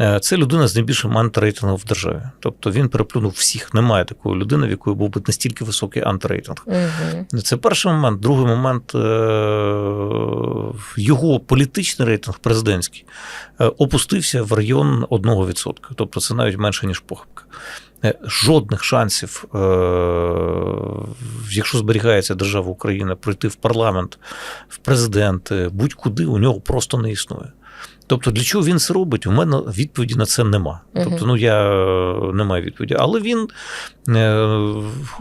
Е, Це людина з найбільшим антирейтингом в державі. Тобто він переплюнув всіх. Немає такої людини, в якої був би настільки високий антирейтинг. Угу. Це перший момент. Другий момент е, його політичний рейтинг президентський е, опустився в район 1%. Тобто це навіть менше, ніж похибка. Жодних шансів, якщо зберігається держава Україна, пройти в парламент, в президенти, будь-куди у нього просто не існує. Тобто, для чого він це робить? У мене відповіді на це нема. Тобто, ну я е, не маю відповіді. Але він е,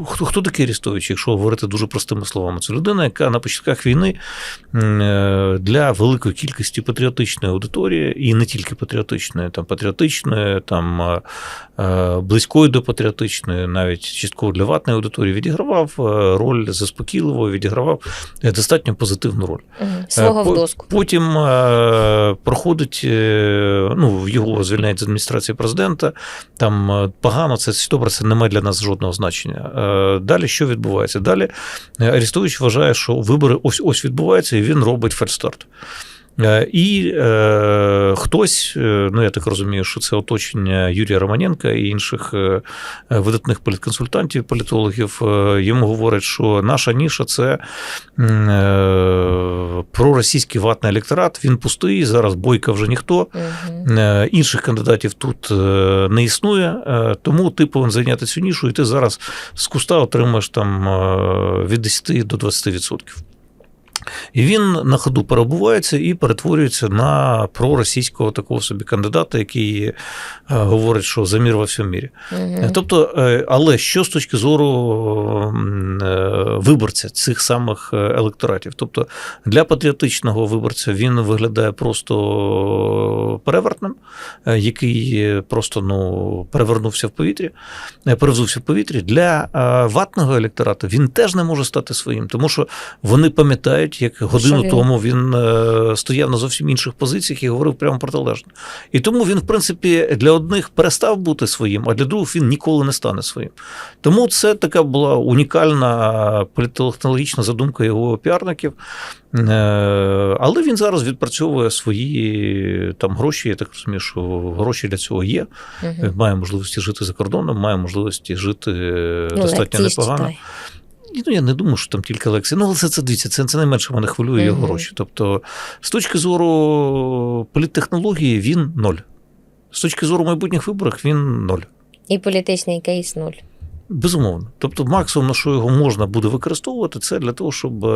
хто, хто такий Арестович, якщо говорити дуже простими словами, це людина, яка на початках війни е, для великої кількості патріотичної аудиторії, і не тільки патріотичної, там патріотичної, там близької до патріотичної, навіть частково для ватної аудиторії, відігравав роль заспокійливого, відігравав достатньо позитивну роль. Свого в доску. Потім проходить, е, ну, його звільняють з адміністрації президента. Там е, погано, це добре, це не має для нас жодного значення. Е, Далі що відбувається? Далі Арестович вважає, що вибори ось ось відбуваються, і він робить фальстарт. Е, І е, хтось, е, ну я так розумію, що це оточення Юрія Романенка і інших е, видатних політконсультантів, політологів, йому говорять, що наша ніша це е, проросійський ватний електорат. Він пустий, зараз бойка вже ніхто. Угу. Інших кандидатів тут не існує, тому ти повинен зайняти цю нішу, і ти зараз з куста отримаєш там від 10 до 20%. І він на ходу перебувається і перетворюється на проросійського такого собі кандидата, який е, говорить, що замір во всьому мірі. Угу. Тобто, е, але що з точки зору е, виборця цих самих електоратів? Тобто для патріотичного виборця він виглядає просто перевертним, е, який просто ну, перевернувся в повітрі, е, перевзувся в повітрі. Для е, ватного електорату він теж не може стати своїм, тому що вони пам'ятають, як годину він- тому він е, стояв на зовсім інших позиціях і говорив прямо протилежно. І тому він, в принципі, для одних перестав бути своїм, а для других він ніколи не стане своїм. Тому це така була унікальна політтехнологічна задумка його піарників. Е, Але він зараз відпрацьовує свої там гроші. Я так розумію, що гроші для цього є. Угу. Має можливості жити за кордоном, має можливості жити е, достатньо непогано. Ні, Ну, я не думаю, що там тільки лекції. Ну, але це, це дивіться, це, це найменше мене хвилює його гроші. Тобто, з точки зору політтехнології, він ноль. З точки зору майбутніх виборів, він ноль. І політичний кейс нуль. Безумовно. Тобто, максимум, на що його можна буде використовувати, це для того, щоб е,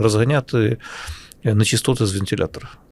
розганяти нечистоти з вентилятора.